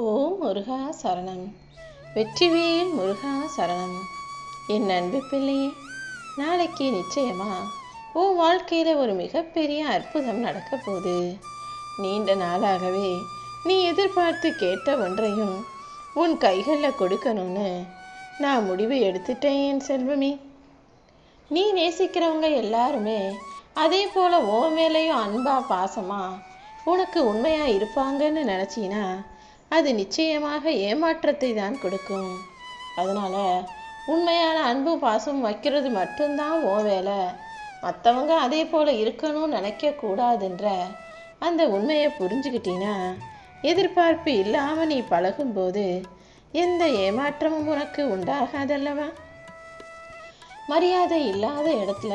ஓம் முருகா சரணம். வெற்றிவேல் முருகா சரணம். என் அன்பு பிள்ளையே நாளைக்கு நிச்சயமா உன் வாழ்க்கையில் ஒரு மிகப்பெரிய அற்புதம் நடக்க போகுது. நீண்ட நாளாகவே நீ எதிர்பார்த்து கேட்ட ஒன்றையும் உன் கைகளில் கொடுக்கணும்னு நான் முடிவு எடுத்துட்டேன் என் செல்வமே. நீ நேசிக்கிறவங்க எல்லாருமே அதே போல் ஓ மேலேயும் அன்பா பாசமா உனக்கு உண்மையாக இருப்பாங்கன்னு நினச்சின்னா அது நிச்சயமாக ஏமாற்றத்தை தான் கொடுக்கும். அதனால் உண்மையான அன்பும் பாசமும் வைக்கிறது மட்டும்தான் ஓ வேலை. மற்றவங்க அதே போல் இருக்கணும்னு நினைக்கக்கூடாதுன்ற அந்த உண்மையை புரிஞ்சுக்கிட்டீன்னா எதிர்பார்ப்பு இல்லாமல் நீ பழகும்போது எந்த ஏமாற்றமும் உனக்கு உண்டாகாதல்லவா? மரியாதை இல்லாத இடத்துல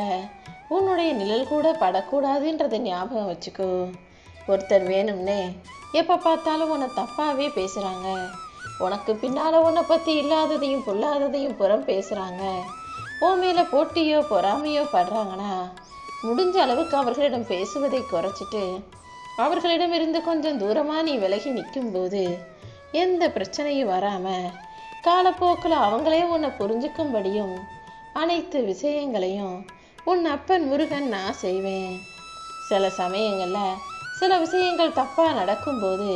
உன்னுடைய நிழல் கூட படக்கூடாதுன்றதை ஞாபகம் வச்சுக்கோ. ஒருத்தர் வேணும்னே. எப்போ பார்த்தாலும் உன்னை தப்பாகவே பேசுகிறாங்க உனக்கு பின்னால் உன்னை பற்றி இல்லாததையும் பொல்லாததையும் புறம் பேசுகிறாங்க உன் மேலே போட்டியோ பொறாமையோ படுறாங்கன்னா முடிஞ்ச அளவுக்கு அவர்களிடம் பேசுவதை குறைச்சிட்டு அவர்களிடமிருந்து கொஞ்சம் தூரமாக நீ விலகி நிற்கும்போது எந்த பிரச்சனையும் வராமல் காலப்போக்கில் அவங்களே உன்னை புரிஞ்சுக்கும்படியும் அனைத்து விஷயங்களையும் உன் அப்பன் முருகன் நான் செய்வேன். சில சமயங்களில் சில விஷயங்கள் தப்பாக நடக்கும்போது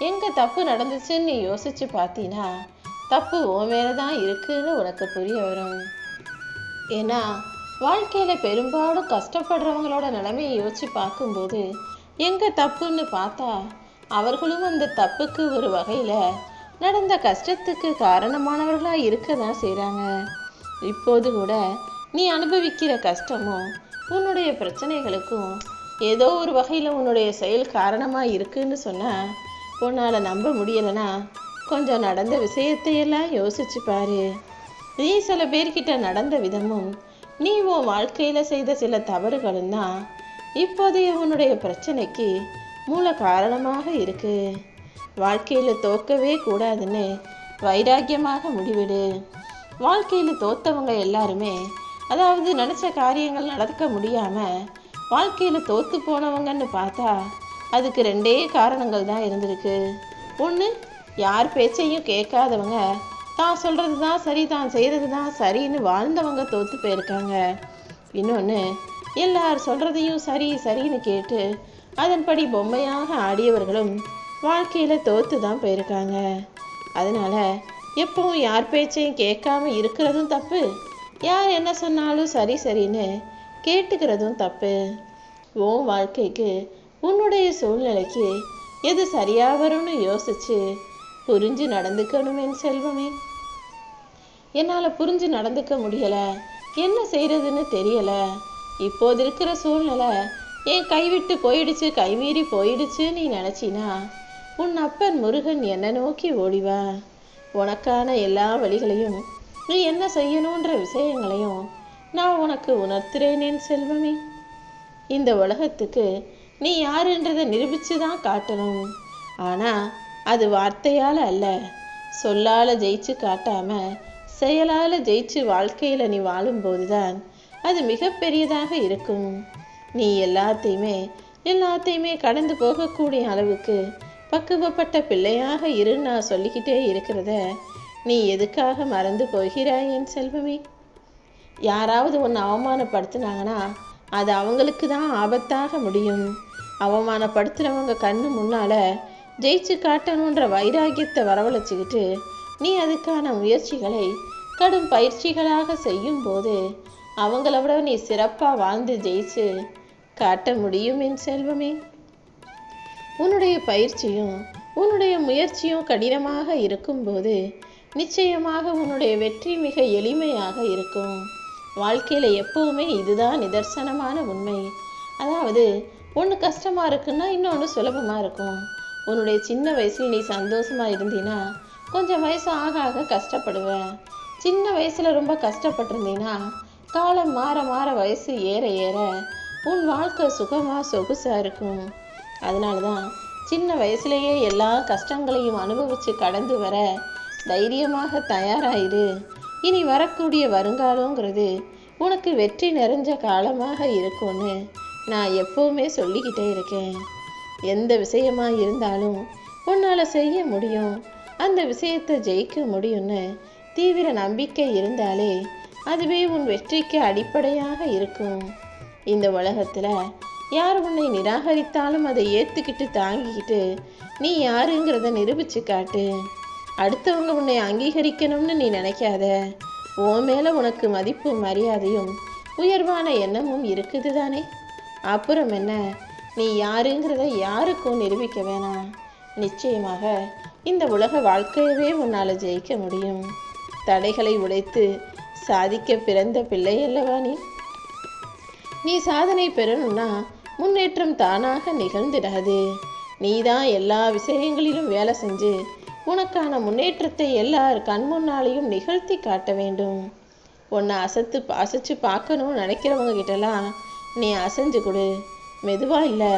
எங்கே தப்பு நடந்துச்சுன்னு நீ யோசிச்சு பார்த்தீன்னா தப்பு உன் மேலே தான் இருக்குன்னு உனக்கு புரிய வரும். ஏன்னா வாழ்க்கையில் பெரும்பாலும் கஷ்டப்படுறவங்களோட நிலைமையை யோசிச்சு பார்க்கும்போது எங்கே தப்புன்னு பார்த்தா அவர்களும் அந்த தப்புக்கு ஒரு வகையில் நடந்த கஷ்டத்துக்கு காரணமானவர்களாக இருக்க தான் செய்கிறாங்க இப்போது கூட நீ அனுபவிக்கிற கஷ்டமும் உன்னுடைய பிரச்சனைகளுக்கும் ஏதோ ஒரு வகையில் உன்னுடைய செயல் காரணமாக இருக்குன்னு சொன்னால் உன்னால் நம்ப முடியலைன்னா கொஞ்சம் நடந்த விஷயத்தையெல்லாம் யோசிச்சு பாரு. நீ சில பேர்கிட்ட நடந்த விதமும் நீ உன் வாழ்க்கையில் செய்த சில தவறுகளும் தான் இப்போதைய உன்னுடைய பிரச்சனைக்கு மூல காரணமாக இருக்கு. வாழ்க்கையில் தோக்கவே கூடாதுன்னு வைராக்கியமாக முடிவிடு. வாழ்க்கையில் தோத்தவங்க எல்லாருமே அதாவது நினச்ச காரியங்கள் நடக்க முடியாமல் வாழ்க்கையில் தோற்று போனவங்கன்னு பார்த்தா அதுக்கு ரெண்டே காரணங்கள் தான் இருந்திருக்கு. ஒன்று யார் பேச்சையும் கேட்காதவங்க தான் சொல்கிறது தான் சரி தான் செய்கிறது தான் சரின்னு வாழ்ந்தவங்க தோற்று போயிருக்காங்க. இன்னொன்று எல்லார் சொல்கிறதையும் சரி சரின்னு கேட்டு அதன்படி பொம்மையாக ஆடியவர்களும் வாழ்க்கையில் தோற்று தான் போயிருக்காங்க. அதனால் எப்பவும் யார் பேச்சையும் கேட்காம இருக்கிறதும் தப்பு. யார் என்ன சொன்னாலும் சரி சரின்னு கேட்டுக்கிறதும் தப்பு. உன் வாழ்க்கைக்கு உன்னுடைய சூழ்நிலைக்கு எது சரியா வரும்னு யோசிச்சு புரிஞ்சு நடந்துக்கணுமே செல்வமே. என்னால் புரிஞ்சு நடந்துக்க முடியலை. என்ன செய்யறதுன்னு தெரியலை. இப்போது இருக்கிற சூழ்நிலை என் கைவிட்டு போயிடுச்சு கைமீறி போயிடுச்சு நீ நினச்சினா உன் அப்பன் முருகன் என்னை நோக்கி ஓடிவா. உனக்கான எல்லா வழிகளையும் நீ என்ன செய்யணுன்ற விஷயங்களையும் நான் உனக்கு உணர்த்துறேன் என் செல்வமே. இந்த உலகத்துக்கு நீ யாருன்றதை நிரூபித்து தான் காட்டணும். ஆனால் அது வார்த்தையால் அல்ல. சொல்லால் ஜெயிச்சு காட்டாம செயலால் ஜெயிச்சு வாழ்க்கையில் நீ வாழும்போது தான் அது மிகப்பெரியதாக இருக்கும். நீ எல்லாத்தையுமே எல்லாத்தையுமே கடந்து போகக்கூடிய அளவுக்கு பக்குவப்பட்ட பிள்ளையாக இரு நான் சொல்லிக்கிட்டே இருக்கிறத நீ எதுக்காக மறந்து போகிறாய் என் செல்வமே? யாராவது ஒன்று அவமானப்படுத்தினாங்கன்னா அது அவங்களுக்கு தான் ஆபத்தாக முடியும். அவமானப்படுத்துகிறவங்க கண்ணு முன்னால் ஜெயிச்சு காட்டணுன்ற வைராக்கியத்தை வரவழைச்சிக்கிட்டு நீ அதுக்கான முயற்சிகளை கடும் பயிற்சிகளாக செய்யும்போது அவங்கள விட நீ சிறப்பாக வாழ்ந்து ஜெயிச்சு காட்ட முடியும் என் செல்வமே. உன்னுடைய பயிற்சியும் உன்னுடைய முயற்சியும் கடினமாக இருக்கும்போது நிச்சயமாக உன்னுடைய வெற்றி மிக எளிமையாக இருக்கும். வாழ்க்கையில் எப்பவுமே இதுதான் நிதர்சனமான உண்மை. அதாவது ஒன்று கஷ்டமாக இருக்குன்னா இன்னொன்று சுலபமாக இருக்கும். உன்னுடைய சின்ன வயசில் நீ சந்தோஷமாக இருந்தீன்னா கொஞ்சம் வயசு ஆக ஆக கஷ்டப்படுவ சின்ன வயசில் ரொம்ப கஷ்டப்பட்டிருந்தீன்னா காலம் மாற மாற வயசு ஏற ஏற உன் வாழ்க்கை சுகமாக சொகுசாக இருக்கும். அதனால தான் சின்ன வயசுலேயே எல்லா கஷ்டங்களையும் அனுபவித்து கடந்து வர தைரியமாக தயாராயிரு. இனி வரக்கூடிய வருங்காலங்கிறது உனக்கு வெற்றி நிறைஞ்ச காலமாக இருக்கும்னு நான் எப்பவுமே சொல்லிக்கிட்டே இருக்கேன். எந்த விஷயமா இருந்தாலும் உன்னால் செய்ய முடியும். அந்த விஷயத்தை ஜெயிக்க முடியும்னு தீவிர நம்பிக்கை இருந்தாலே அதுவே உன் வெற்றிக்கு அடிப்படையாக இருக்கும். இந்த உலகத்தில் யார் உன்னை நிராகரித்தாலும் அதை ஏற்றுக்கிட்டு தாங்கிக்கிட்டு நீ யாருங்கிறத நிரூபிச்சு காட்டு. அடுத்தவங்க உன்னை அங்கீகரிக்கணும்னு நீ நினைக்காத. உன் மேலே உனக்கு மதிப்பும் மரியாதையும் உயர்வான எண்ணமும் இருக்குது தானே? அப்புறம் என்ன? நீ யாருங்கிறத யாருக்கும் நிரூபிக்க வேணாம். நிச்சயமாக இந்த உலக வாழ்க்கையவே உன்னால் ஜெயிக்க முடியும். தடைகளை உடைத்து சாதிக்க பிறந்த பிள்ளை அல்லவா நீ? நீ சாதனை பெறணும்னா முன்னேற்றம் தானாக நிகழ்ந்திடாது. நீ தான் எல்லா விஷயங்களிலும் வேலை செஞ்சு உனக்கான முன்னேற்றத்தை எல்லார் கண் முன்னாலேயும் நிகழ்த்தி காட்ட வேண்டும். உன்னை அசத்து அசைச்சு பார்க்கணும்னு நினைக்கிறவங்க கிட்டலாம் நீ அசைஞ்சு கொடு. மெதுவாக இல்லை.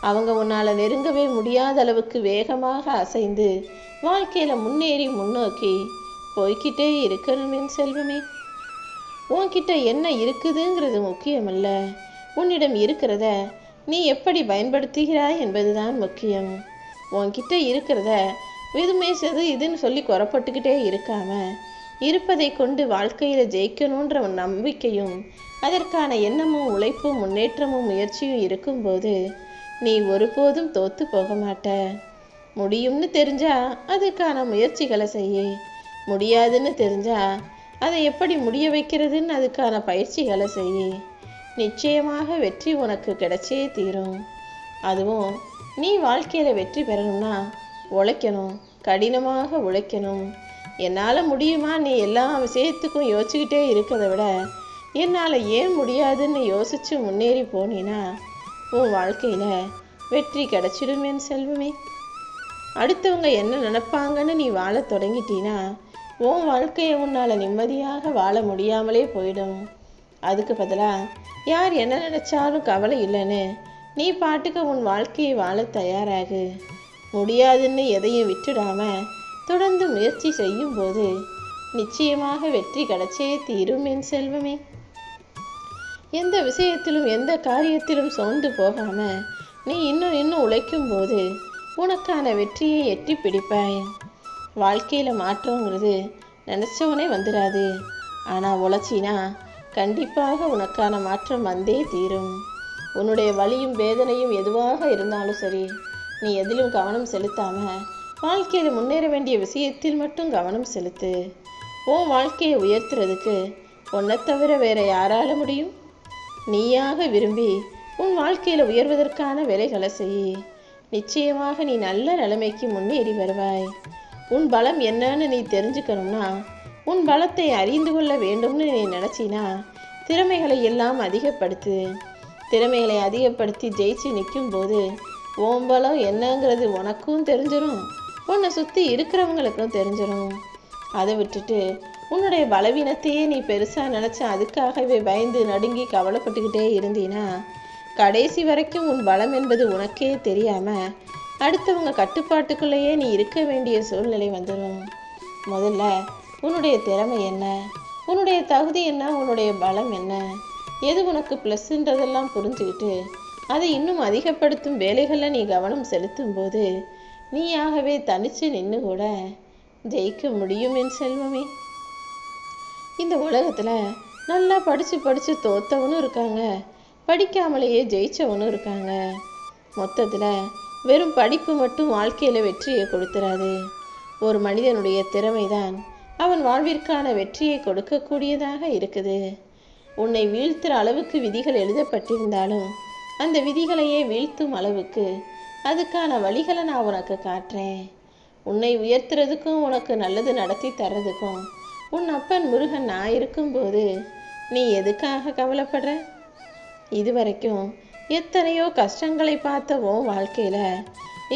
அவங்க உன்னால் நெருங்கவே முடியாத அளவுக்கு வேகமாக அசைந்து வாழ்க்கையில் முன்னேறி முன்னோக்கி போய்கிட்டே இருக்கணுமே செல்வமே. உன்கிட்ட என்ன இருக்குதுங்கிறது முக்கியமல்ல. உன்னிடம் இருக்கிறத நீ எப்படி பயன்படுத்துகிறாய் என்பதுதான் முக்கியம். உன்கிட்ட இருக்கிறத விதுமே செது இதுன்னு சொல்லி குறப்பட்டுக்கிட்டே இருக்காம இருப்பதை கொண்டு வாழ்க்கையில் ஜெயிக்கணுன்ற நம்பிக்கையும் அதற்கான எண்ணமும் உழைப்பும் முன்னேற்றமும் முயற்சியும் இருக்கும்போது நீ ஒருபோதும் தோத்து போக மாட்ட. முடியும்னு தெரிஞ்சா அதுக்கான முயற்சிகளை செய்ய. முடியாதுன்னு தெரிஞ்சா அதை எப்படி முடிய வைக்கிறதுன்னு அதுக்கான பயிற்சிகளை செய் நிச்சயமாக வெற்றி உனக்கு கிடைச்சே தீரும். அதுவும் நீ வாழ்க்கையில் வெற்றி பெறணும்னா உழைக்கணும் கடினமாக உழைக்கணும். என்னால் முடியுமா? நீ எல்லா விஷயத்துக்கும் யோசிச்சுக்கிட்டே இருக்கிறத விட என்னால் ஏன் முடியாதுன்னு யோசித்து முன்னேறி போனீன்னா உன் வாழ்க்கையில் வெற்றி கிடைச்சிடும் செல்வமே. அடுத்தவங்க என்ன நினப்பாங்கன்னு நீ வாழ தொடங்கிட்டீன்னா உன் வாழ்க்கையை உன்னால் நிம்மதியாக வாழ முடியாமலே போயிடும். அதுக்கு பதிலாக யார் என்ன நினச்சாலும் கவலை இல்லைன்னு நீ பாட்டுக்கு உன் வாழ்க்கையை வாழ தயாராகு. முடியாதுன்னு எதையும் விட்டுடாம தொடர்ந்து முயற்சி செய்யும்போது நிச்சயமாக வெற்றி கிடைச்சே தீரும் என் செல்வமே. எந்த விஷயத்திலும் எந்த காரியத்திலும் சோர்ந்து போகாம நீ இன்னும் இன்னும் உழைக்கும் போது உனக்கான வெற்றியை எட்டி பிடிப்பாய் வாழ்க்கையில் மாற்றங்கிறது நினச்சவனே வந்துடாது ஆனால் உழைச்சினா கண்டிப்பாக உனக்கான மாற்றம் வந்தே தீரும். உன்னுடைய வலியும் வேதனையும் எதுவாக இருந்தாலும் சரி நீ எதிலும் கவனம் செலுத்தாம வாழ்க்கையில் முன்னேற வேண்டிய விஷயத்தில் மட்டும் கவனம் செலுத்து. உன் வாழ்க்கையை உயர்த்துறதுக்கு உன்னை தவிர வேற யாரால முடியும்? நீயாக விரும்பி உன் வாழ்க்கையில் உயர்வதற்கான வேலைகளை செய். நிச்சயமாக நீ நல்ல நிலைமைக்கு முன்னேறி வருவாய். உன் பலம் என்னன்னு நீ தெரிஞ்சுக்கணும்னா உன் பலத்தை அறிந்து கொள்ள வேண்டும்னு நீ நினச்சினா திறமைகளை எல்லாம் அதிகப்படுத்து. திறமைகளை அதிகப்படுத்தி ஜெயிச்சு நிற்கும் போது உன் பலம் என்னங்கிறது உனக்கும் தெரிஞ்சிடும் உன்னை சுற்றி இருக்கிறவங்களுக்கும் தெரிஞ்சிடும் அதை விட்டுட்டு உன்னுடைய பலவீனத்தையே நீ பெருசாக நினச்ச அதுக்காகவே பயந்து நடுங்கி கவலைப்பட்டுக்கிட்டே இருந்தீனா கடைசி வரைக்கும் உன் பலம் என்பது உனக்கே தெரியாமல் அடுத்தவங்க கட்டுப்பாட்டுக்குள்ளேயே நீ இருக்க வேண்டிய சூழ்நிலை வந்துடும் முதல்ல உன்னுடைய திறமை என்ன? உன்னுடைய தகுதி என்ன? உன்னுடைய பலம் என்ன? எது உனக்கு ப்ளஸ்ன்றதெல்லாம் புரிஞ்சுக்கிட்டு அதை இன்னும் அதிகப்படுத்தும் வேலைகளில் நீ கவனம் செலுத்தும் போது நீயாகவே தனிச்சு நின்று கூட ஜெயிக்க முடியும் என் செல்வமே. இந்த உலகத்தில் நல்லா படித்து படித்து தோத்தவனும் இருக்காங்க. படிக்காமலேயே ஜெயித்தவனும் இருக்காங்க. மொத்தத்தில் வெறும் படிப்பு மட்டும் வாழ்க்கையில் வெற்றியை கொடுத்துறாது. ஒரு மனிதனுடைய திறமைதான் அவன் வாழ்விற்கான வெற்றியை கொடுக்கக்கூடியதாக இருக்குது. உன்னை வீழ்த்துற அளவுக்கு விதிகள் எழுதப்பட்டிருந்தாலும் அந்த விதிகளையே வீழ்த்தும் அளவுக்கு அதுக்கான வழிகளை நான் உனக்கு காட்டுறேன். உன்னை உயர்த்துறதுக்கும் உனக்கு நல்லது நடத்தி தர்றதுக்கும் உன் அப்பன் முருகன் நான் இருக்கும்போது நீ எதுக்காக கவலைப்படுற? இதுவரைக்கும் எத்தனையோ கஷ்டங்களை பார்த்த உன் வாழ்க்கையில்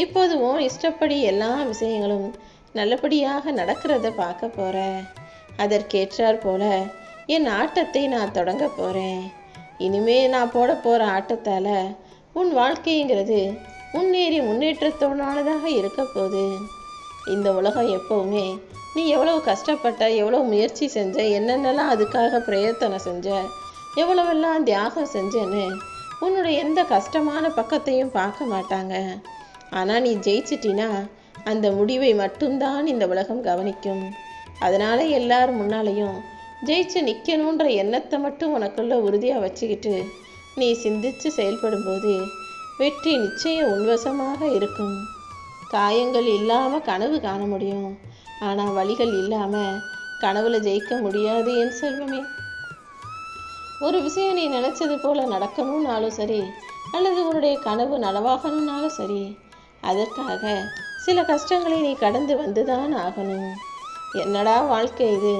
இப்போது உன் இஷ்டப்படி எல்லா விஷயங்களும் நல்லபடியாக நடக்கிறத பார்க்க போகிற அதற்கேற்றாற் போல என் ஆட்டத்தை நான் தொடங்க போகிறேன் இனிமே நான் போட போகிற ஆட்டத்தால் உன் வாழ்க்கைங்கிறது முன்னேறி முன்னேற்றத்தோடானதாக இருக்க போகுது. இந்த உலகம் எப்போவுமே நீ எவ்வளவு கஷ்டப்பட்ட எவ்வளோ முயற்சி செஞ்ச என்னென்னலாம் அதுக்காக பிரயத்தனம் செஞ்ச எவ்வளவெல்லாம் தியாகம் செஞ்சேன்னு உன்னுடைய எந்த கஷ்டமான பக்கத்தையும் பார்க்க மாட்டாங்க. ஆனால் நீ ஜெயிச்சிட்டினா அந்த முடிவை மட்டும்தான் இந்த உலகம் கவனிக்கும். அதனால எல்லார் முன்னாலையும் ஜெயிச்சு நிற்கணுன்ற எண்ணத்தை மட்டும் உனக்குள்ள உறுதியாக வச்சுக்கிட்டு நீ சிந்திச்சு செயல்படும்போது வெற்றி நிச்சயம் உன்வசமாக இருக்கும். காயங்கள் இல்லாமல் கனவு காண முடியும். ஆனால் வழிகள் இல்லாமல் கனவுல ஜெயிக்க முடியாது என் செல்வமே. ஒரு விஷயம் நீ நினைச்சது போல நடக்கணும்னாலும் சரி அல்லது உன்னுடைய கனவு நனவாகணும்னாலும் சரி அதற்காக சில கஷ்டங்களை நீ கடந்து வந்துதான் ஆகணும். என்னடா வாழ்க்கை இது?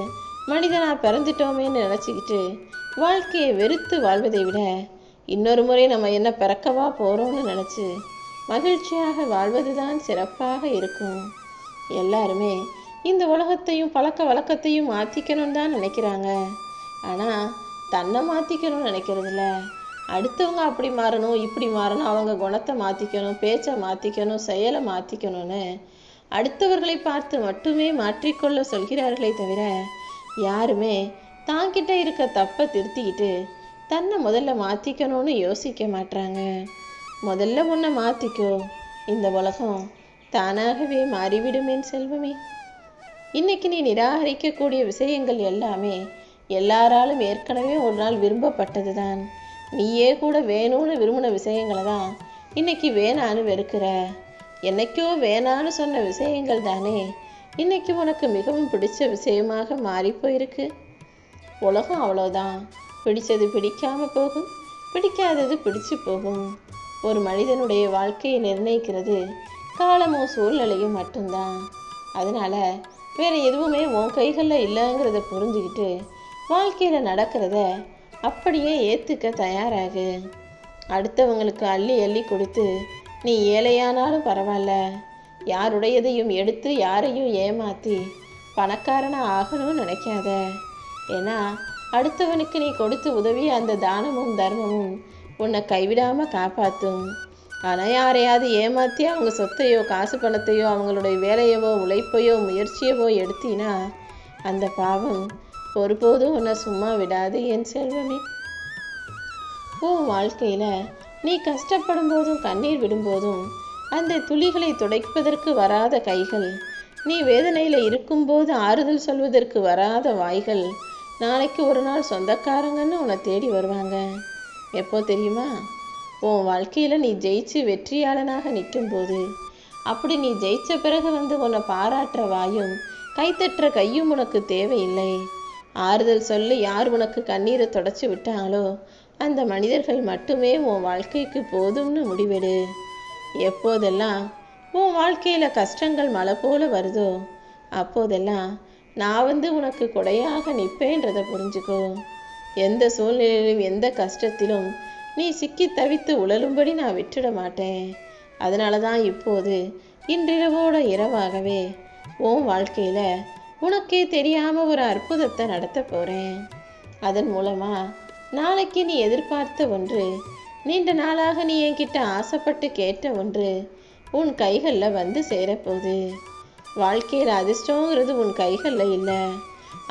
மனிதனாக பிறந்துட்டோமேன்னு நினச்சிக்கிட்டு வாழ்க்கையை வெறுத்து வாழ்வதை விட இன்னொரு முறை நம்ம என்ன பிறக்கவா போகிறோம்னு நினச்சி மகிழ்ச்சியாக வாழ்வது தான் சிறப்பாக இருக்கும். எல்லாருமே இந்த உலகத்தையும் பழக்க வழக்கத்தையும் மாற்றிக்கணும்னு தான் நினைக்கிறாங்க. ஆனால் தன்னை மாற்றிக்கணும்னு நினைக்கிறதில்ல. அடுத்தவங்க அப்படி மாறணும் இப்படி மாறணும் அவங்க குணத்தை மாற்றிக்கணும் பேச்சை மாற்றிக்கணும் செயலை மாற்றிக்கணும்னு அடுத்தவர்களை பார்த்து மட்டுமே மாற்றிக்கொள்ள சொல்கிறார்களே தவிர யாருமே தாங்கிட்ட இருக்க தப்பை திருத்திக்கிட்டு தன்னை முதல்ல மாற்றிக்கணும்னு யோசிக்க மாட்றாங்க. முதல்ல உன்னை மாற்றிக்கோ இந்த உலகம் தானாகவே மாறிவிடுமேன் செல்வமே. இன்னைக்கு நீ நிராகரிக்கக்கூடிய விஷயங்கள் எல்லாமே எல்லாராலும் ஏற்கனவே ஒரு நாள் விரும்பப்பட்டது தான் நீயே கூட வேணும்னு விரும்பின விஷயங்களை தான் இன்னைக்கு வேணான்னு வெறுக்கிற. என்னைக்கோ வேணான்னு சொன்ன விஷயங்கள் தானே இன்னைக்கு உனக்கு மிகவும் பிடிச்ச விஷயமாக மாறி போயிருக்கு உலகம் அவ்வளோதான் பிடிச்சது பிடிக்காம போகும். பிடிக்காதது பிடிச்சு போகும். ஒரு மனிதனுடைய வாழ்க்கையை நிர்ணயிக்கிறது காலமும் சூழ்நிலையும் மட்டும்தான். அதனால வேற எதுவுமே உன் கைகளில் இல்லைங்கிறத புரிஞ்சுக்கிட்டு வாழ்க்கையில் நடக்கிறத அப்படியே ஏற்றுக்க தயாராகு. அடுத்தவங்களுக்கு அள்ளி அள்ளி கொடுத்து நீ ஏழையானாலும் பரவாயில்ல. யாருடையதையும் எடுத்து யாரையும் ஏமாற்றி பணக்காரனா ஆகணும்னு நினைக்காத. ஏன்னா அடுத்தவனுக்கு நீ கொடுத்து உதவி அந்த தானமும் தர்மமும் உன்னை கைவிடாமல் காப்பாற்றும் ஆனால் யாரையாவது ஏமாற்றி அவங்க சொத்தையோ காசு பணத்தையோ அவங்களுடைய வேலையவோ உழைப்பையோ முயற்சியவோ எடுத்தினா அந்த பாவம் ஒருபோதும் உன்னை சும்மா விடாது என் செல்வமே. உன் வாழ்க்கையில் நீ கஷ்டப்படும் போதும் கண்ணீர் விடும்போதும் அந்த துளிகளை துடைப்பதற்கு வராத கைகள். நீ வேதனையில் இருக்கும்போது ஆறுதல் சொல்வதற்கு வராத வாய்கள். நாளைக்கு ஒரு நாள் சொந்தக்காரங்கன்னு உன்னை தேடி வருவாங்க. எப்போ தெரியுமா? உன் வாழ்க்கையில் நீ ஜெயிச்சு வெற்றியாளனாக நிற்கும்போது அப்படி நீ ஜெயிச்ச பிறகு வந்து உன்னை பாராட்டுற வாயும் கைத்தட்டுற கையும் உனக்கு தேவையில்லை. ஆறுதல் சொல்லி யார் உனக்கு கண்ணீரை தொடச்சி விட்டாங்களோ அந்த மனிதர்கள் மட்டுமே உன் வாழ்க்கைக்கு போதும்னு முடிவெடு. எப்போதெல்லாம் உன் வாழ்க்கையில் கஷ்டங்கள் மழை போல வருதோ அப்போதெல்லாம் நான் வந்து உனக்கு கொடையாக நிற்பேன்றதை புரிஞ்சுக்கோ. எந்த சூழ்நிலையிலும் எந்த கஷ்டத்திலும் நீ சிக்கி தவித்து உழலும்படி நான் விட்டுட மாட்டேன். அதனால தான் இப்போது இன்றிரவோட இரவாகவே உன் வாழ்க்கையில் உனக்கே தெரியாமல் ஒரு அற்புதத்தை நடத்த போகிறேன் அதன் மூலமாக நாளைக்கு நீ எதிர்பார்த்த ஒன்று நீண்ட நாளாக நீ என்கிட்ட ஆசைப்பட்டு கேட்ட ஒன்று உன் கைகளில் வந்து சேரப்போகுது. வாழ்க்கையில் அதிர்ஷ்டங்கிறது உன் கைகளில் இல்லை.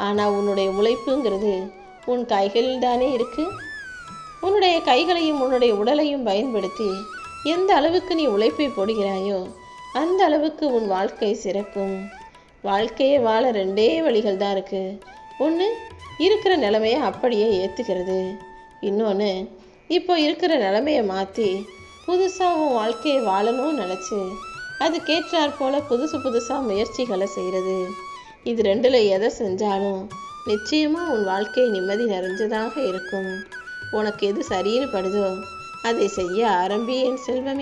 ஆனால் உன்னுடைய உழைப்புங்கிறது உன் கைகளில் தானே இருக்கு. உன்னுடைய கைகளையும் உன்னுடைய உடலையும் பயன்படுத்தி எந்த அளவுக்கு நீ உழைப்பை போடுகிறாயோ அந்த அளவுக்கு உன் வாழ்க்கை சிறக்கும் வாழ்க்கையை வாழ ரெண்டே வழிகள் தான் இருக்கு. ஒன்று இருக்கிற நிலைமையை அப்படியே ஏற்றுக்கிறது இன்னொன்று இப்போ இருக்கிற நிலமையை மாற்றி புதுசாக உன் வாழ்க்கையை வாழணும்னு நினச்சி அதுக்கேற்றாற் போல புதுசு புதுசாக முயற்சிகளை செய்கிறது இது ரெண்டில் எதை செஞ்சாலும் நிச்சயமாக உன் வாழ்க்கை நிம்மதி நிறைஞ்சதாக இருக்கும். உனக்கு எது சரின்னு படுதோ அதை செய்ய ஆரம்பி என் செல்வமே.